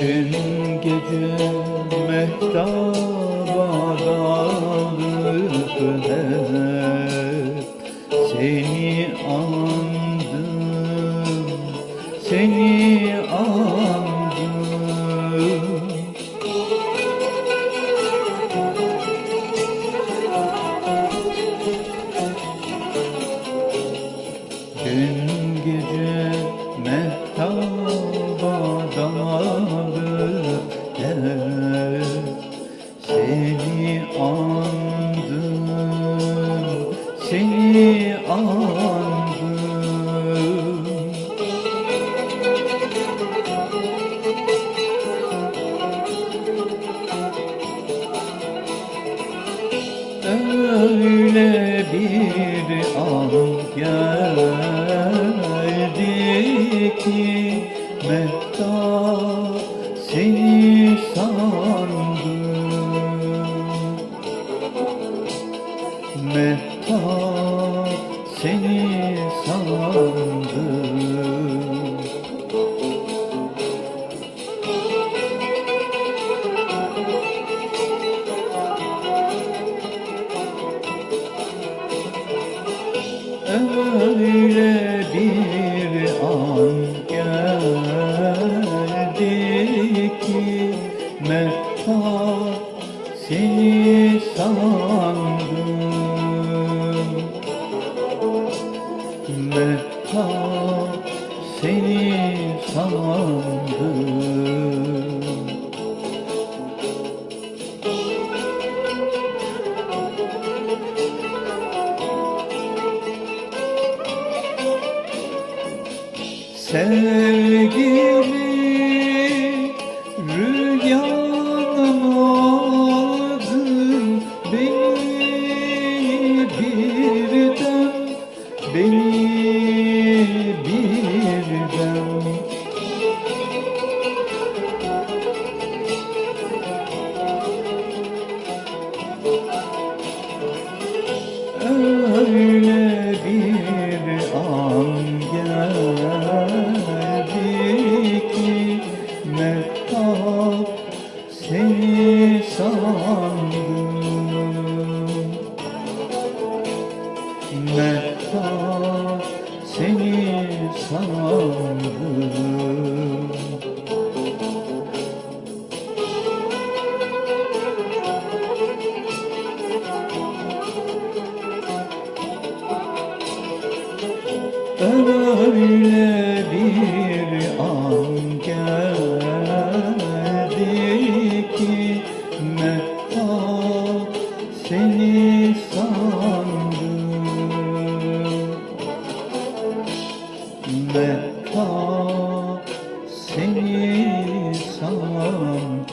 Dün gece mehtaba dalıp hep Seni andım, seni Seni andım, seni andım. Öyle bir an geldi ki Mehtap Mehtap seni sandım. Öyle bir an geldi ki Mehtap seni sandım seni sandım Sevgili rüyanım Seni sandım Mehtap seni sandım Öyle bir seni sandım Mehtap seni sandım